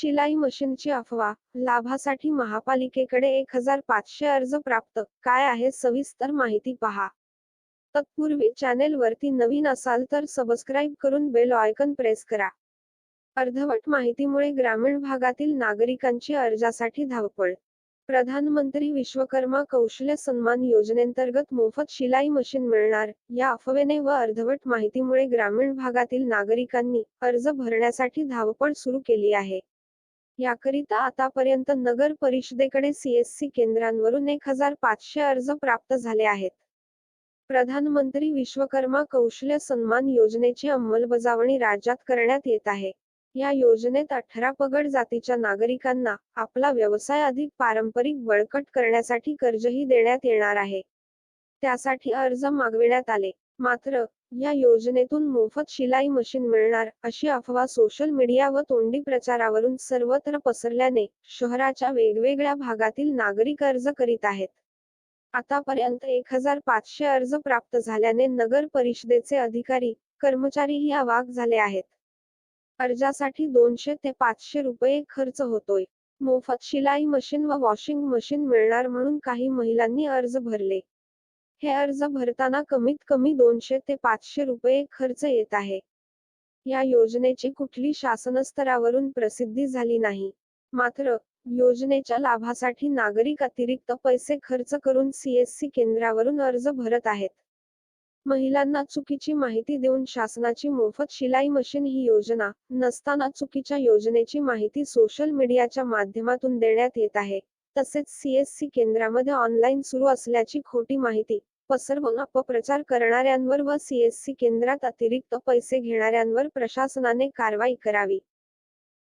शिलाई मशीनची अफवा लाभासाठी महापालिकेकडे एक हजार पाचशे अर्ज प्राप्त. काय आहे? सविस्तर माहिती पहा. तत्पूर्वी चॅनेल वरती नवीन असाल तर सबस्क्राईब करून बेल आयकन प्रेस करा. अर्धवट माहितीमुळे ग्रामीण भागातील नागरिकांची अर्जासाठी धावपळ. प्रधानमंत्री विश्वकर्मा कौशल्य सन्मान योजनेंतर्गत मोफत शिलाई मशीन मिळणार. या अफवेने व अर्धवट माहितीमुळे ग्रामीण भागातील नागरिकांनी अर्ज भरण्यासाठी धावपळ सुरू केली आहे. याकरिता आतापर्यंत नगर परिषदेकडे सीएससी केंद्रांवरून एक हजार पाचशे अर्ज प्राप्त झाले आहेत. प्रधानमंत्री विश्वकर्मा कौशल्य सन्मान योजनेची अंमलबजावणी राज्यात करण्यात येत आहे. या योजनेत अठरा पगड जातीच्या नागरिकांना आपला व्यवसाय अधिक पारंपरिक बळकट करण्यासाठी कर्जही देण्यात येणार आहे. त्यासाठी अर्ज मागविण्यात आले. मात्र या योजनेतून मोफत शिलाई मशीन मिळणार अशी अफवा सोशल मीडिया व तोंडी प्रचारावरून सर्वत्र पसरल्याने शहराच्या वेगवेगळ्या भागातील नागरिक अर्ज करीत आहेत. आतापर्यंत एक हजार पाचशे अर्ज प्राप्त झाल्याने नगर परिषदेचे अधिकारी कर्मचारीही अवाक झाले आहेत. अर्जासाठी दोनशे ते पाचशे रुपये खर्च होतोय. मोफत शिलाई मशीन व वॉशिंग मशीन मिळणार म्हणून काही महिलांनी अर्ज भरले. हे अर्ज भरताना कमीत कमी दोनशे ते पाचशे रुपये खर्च येत आहे. या योजनेची कुठली शासनस्तरावरून प्रसिद्धी झाली नाही. मात्र योजनेच्या लाभासाठी नागरिक अतिरिक्त पैसे खर्च करून सीएससी केंद्रावरून अर्ज भरत आहेत. महिलांना चुकीची माहिती देऊन शासनाची मोफत शिलाई मशीन ही योजना नसताना चुकीच्या योजनेची माहिती सोशल मीडियाच्या माध्यमातून देण्यात येत आहे. तसेच सीएससी केंद्रामध्ये ऑनलाईन सुरू असल्याची खोटी माहिती पसरवून अपप्रचार करणाऱ्यांवर व सीएससी केंद्रात अतिरिक्त पैसे घेणाऱ्यांवर प्रशासनाने कारवाई करावी.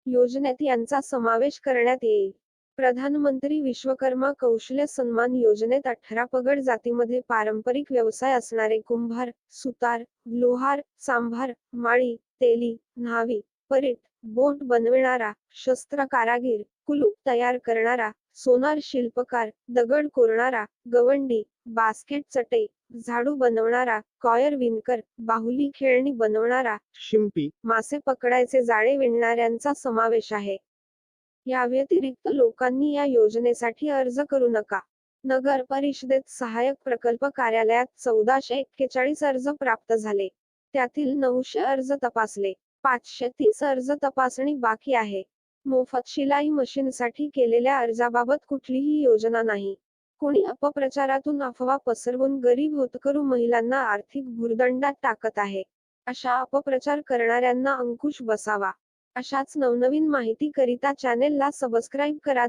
योजनेत यांचा समावेश करण्यात येईल. प्रधानमंत्री विश्वकर्मा कौशल्य सन्मान योजनेत अठरा पगड जातीमध्ये पारंपरिक व्यवसाय असणारे कुंभार सुतार लोहार सांभार माळी तेली न्हावी परीट बोट बनविणारा शस्त्र कारागीर कुलूप तयार करणारा सोनार शिल्पकार दगड कोरणारा गवंडी बास्केट चटई झाडू बनवणारा कॉयर विणकर बाहुली खेळणी बनवणारा शिंपी. मासे पकडायचे जाळे विणणाऱ्यांचा समावेश आहे. या व्यतिरिक्त लोकांनी या योजनेसाठी अर्ज करू नका. नगर परिषदेत सहाय्यक प्रकल्प कार्यालयात चौदाशे एक्केचाळीस अर्ज प्राप्त झाले. त्यातील नऊशे अर्ज तपासले. पाचशे तीस अर्ज तपासणी बाकी आहे. मोफत शिलाई मशीनसाठी केलेल्या अर्जाबाबत कुठलीही योजना नाही. कोणी अपप्रचारातून अफवा पसरवून गरीब होतकरू महिलांना आर्थिक भुर्दंडात टाकत आहे. अशा अपप्रचार करणाऱ्यांना अंकुश बसावा. अशाच नवनवीन माहिती करिता चॅनेलला सबस्क्राईब करा.